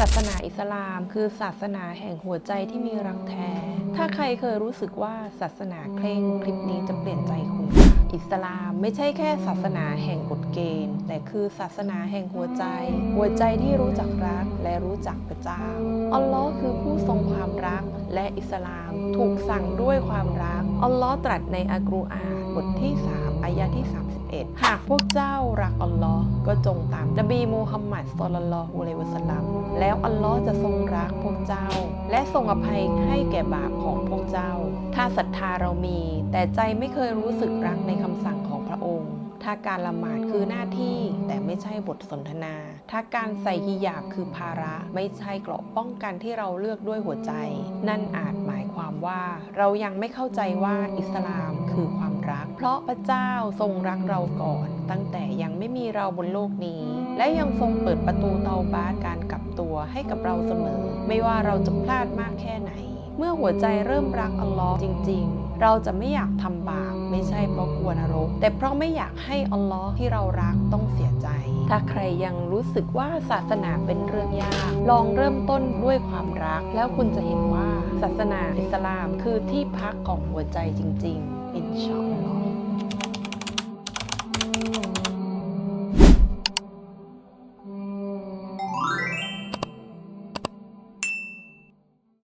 ศาสนาอิสลามคือศาสนาแห่งหัวใจที่มีรักแท้ ถ้าใครเคยรู้สึกว่าศาสนาเคร่งคลิปนี้จะเปลี่ยนใจคุณอิสลามไม่ใช่แค่ศาสนาแห่งกฎเกณฑ์ แต่คือศาสนาแห่งหัวใจ หัวใจที่รู้จักรักและรู้จักพระเจ้า อัลลอฮ์คือผู้ทรงความรัก และอิสลามถูกสั่งด้วยความรัก อัลลอฮ์ตรัสในอัลกุรอานบทที่ 3อายะที่ 31 หากพวกเจ้ารักอัลลอฮ ก็จงตามนบีมูฮัมมัดศ็อลลัลลอฮุอะลัยฮิวะสัลลัมแล้วอัลลอฮ์จะทรงรักพวกเจ้า และทรงอภัยให้แก่บาปของพวกเจ้า ถ้าศรัทธาเรามี แต่ใจไม่เคยรู้สึกรักในคำสั่งของพระองค์ ถ้าการละหมาดคือหน้าที่แต่ไม่ใช่บทสนทนา ถ้าการใส่ฮิญาบคือภาระไม่ใช่เกราะป้องกันที่เราเลือกด้วยหัวใจ นั่นอาจหมายความว่าเรายังไม่เข้าใจว่าอิสลามคือความรัก เพราะพระเจ้าทรงรักเราก่อนตั้งแต่ ไม่มีเราบนโลกนี้ และยังทรงเปิดประตูเตาบาสการกลับตัวให้กับเราเสมอ ไม่ว่าเราจะพลาดมากแค่ไหน เมื่อหัวใจเริ่มรักอัลลอฮ์จริง ๆ เราจะไม่อยากทำบาปไม่ใช่เพราะกลัวนรก แต่เพราะไม่อยากให้อัลลอฮ์ที่เรารักต้องเสียใจ ถ้าใครยังรู้สึกว่าศาสนาเป็นเรื่องยาก ลองเริ่มต้นด้วยความรัก แล้วคุณจะเห็นว่าศาสนาอิสลามคือที่พักของหัวใจจริง ๆ อินชาอัลลอฮ์